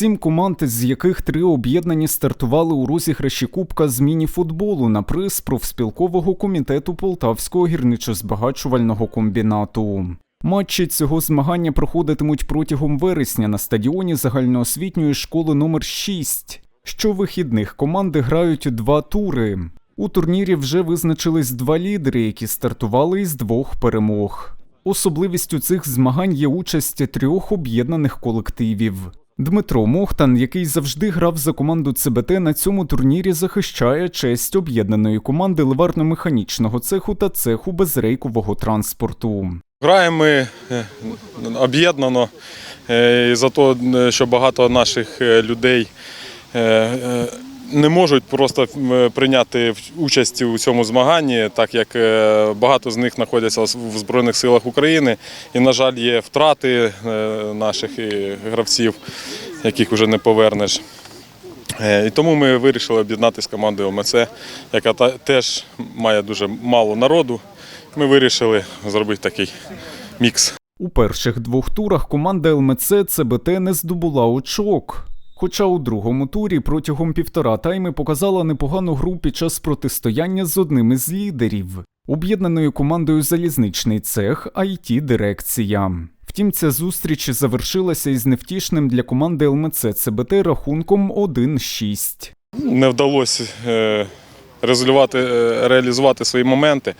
Сім команд, з яких три об'єднані стартували у розіграші Кубка з міні-футболу на приз профспілкового комітету Полтавського гірничо-збагачувального комбінату. Матчі цього змагання проходитимуть протягом вересня на стадіоні загальноосвітньої школи номер 6 Щовихідних команди грають два тури. У турнірі вже визначились два лідери, які стартували із двох перемог. Особливістю цих змагань є участь трьох об'єднаних колективів. Дмитро Мохтан, який завжди грав за команду ЦБТ, на цьому турнірі захищає честь об'єднаної команди ливарно-механічного цеху та цеху безрейкового транспорту. Граємо ми е, об'єднано е, і за те, що багато наших е, людей не можуть просто прийняти участь у цьому змаганні, так як е, багато з них знаходяться в Збройних силах України. І, на жаль, є втрати е, наших е, гравців, яких вже не повернеш. Е, І тому ми вирішили об'єднатися з командою ОМЦ, яка теж має дуже мало народу. Ми вирішили зробити такий мікс. У перших двох турах команда ЛМЦ ЦБТ не здобула очок. Хоча у другому турі протягом півтора тайми показала непогану гру під час протистояння з одним із лідерів об'єднаною командою залізничний цех it дирекція. Втім, ця зустріч завершилася із невтішним для команди ЛМЦ ЦБТ рахунком 1-6. Не вдалося е, е, реалізувати свої моменти.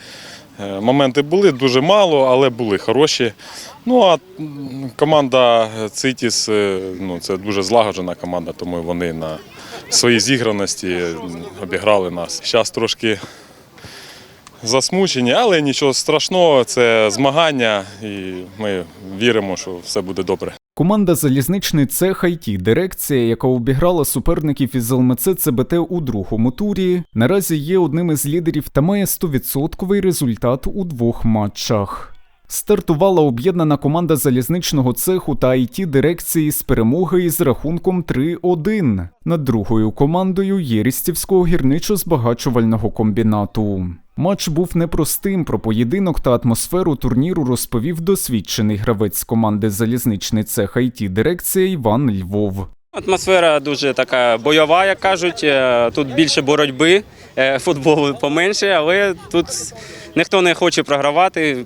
Е, Моменти були дуже мало, але були хороші. Ну а команда Цитіс е, ну, це дуже злагоджена команда, тому вони на своїй зіграності обіграли нас. Зараз трошки засмучені, але нічого страшного, це змагання, і ми віримо, що все буде добре. Команда залізничний цех IT дирекція, яка обіграла суперників із ЛМЦ ЦБТ у другому турі, наразі є одним із лідерів та має 100% результат у двох матчах. Стартувала об'єднана команда залізничного цеху та IT дирекції з перемоги із рахунком 3-1 над другою командою Єрістівського гірничо-збагачувального комбінату. Матч був непростим. Про поєдинок та атмосферу турніру розповів досвідчений гравець команди залізничний цех IT дирекція Іван Львов. Атмосфера дуже така бойова, як кажуть. Е, Тут більше боротьби, е, футболу поменше, але тут ніхто не хоче програвати,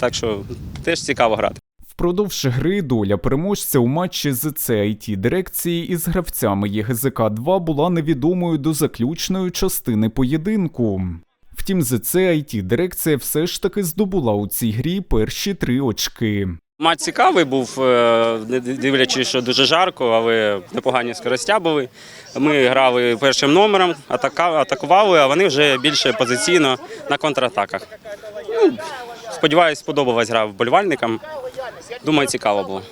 так що теж цікаво грати. Впродовж гри доля переможця у матчі з CIT дирекції із гравцями ЄГЗК 2 була невідомою до заключної частини поєдинку. Втім, ЗЦ IT дирекція все ж таки здобула у цій грі перші три очки. Матч цікавий був, е, не дивлячись, що дуже жарко, але непогані скоростя були. Ми грали першим номером, атакували, а вони вже більше позиційно на контратаках. Ну, сподіваюсь, сподобалась гра вболівальникам. Думаю, цікаво було.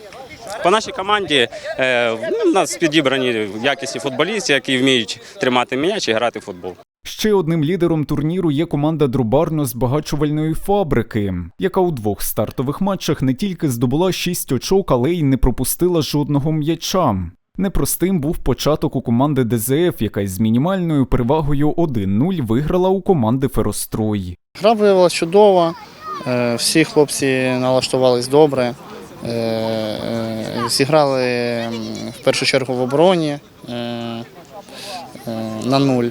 По нашій команді е, ну, у нас підібрані якісні футболісти, які вміють тримати м'яч і грати в футбол. Ще одним лідером турніру є команда дробарно-збагачувальної фабрики, яка у двох стартових матчах не тільки здобула 6 очок, але й не пропустила жодного м'яча. Непростим був початок у команди ДЗФ, яка із мінімальною перевагою 1-0 виграла у команди Ферострой. Гра виявилася чудова, е, всі хлопці налаштувались добре. е, е, Зіграли в першу чергу в обороні на нуль.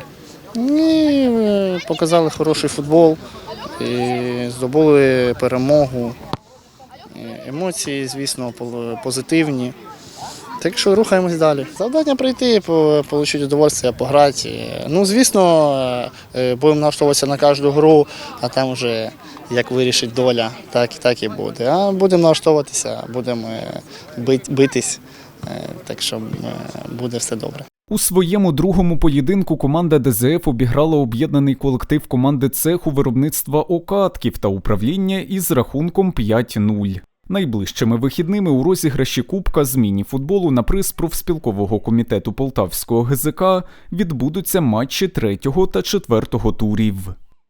І е, показали хороший футбол і здобули перемогу. Емоції, звісно, позитивні. Так що рухаємось далі. Завдання прийти, отримати удовольствие, пограти. Ну, звісно, е, е, будемо налаштовуватися на кожну гру, а там вже як вирішить доля, так і так і буде. А будемо налаштовуватися, будемо битись, е, так що буде все добре. У своєму другому поєдинку команда ДЗФ обіграла об'єднаний колектив команди цеху виробництва окатків та управління із рахунком 5-0. Найближчими вихідними у розіграші Кубка з міні-футболу на приз профспілкового комітету Полтавського ГЗК відбудуться матчі третього та четвертого турів.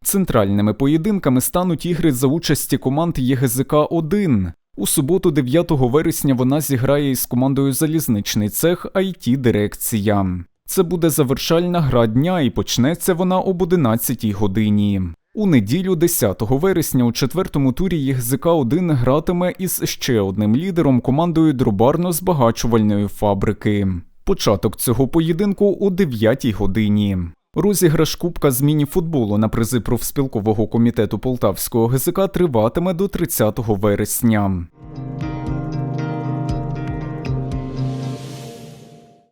Центральними поєдинками стануть ігри за участі команд ЄГЗК 1 У суботу, 9 вересня, вона зіграє із командою Залізничний цех it дирекція. Це буде завершальна гра дня і почнеться вона об 11 годині. У неділю, 10 вересня, у четвертому турі ЄГЗК 1 гратиме із ще одним лідером командою дробарно-збагачувальної фабрики. Початок цього поєдинку о 9 годині. Розіграш Кубка з міні-футболу на призи профспілкового комітету Полтавського ГЗК триватиме до 30 вересня.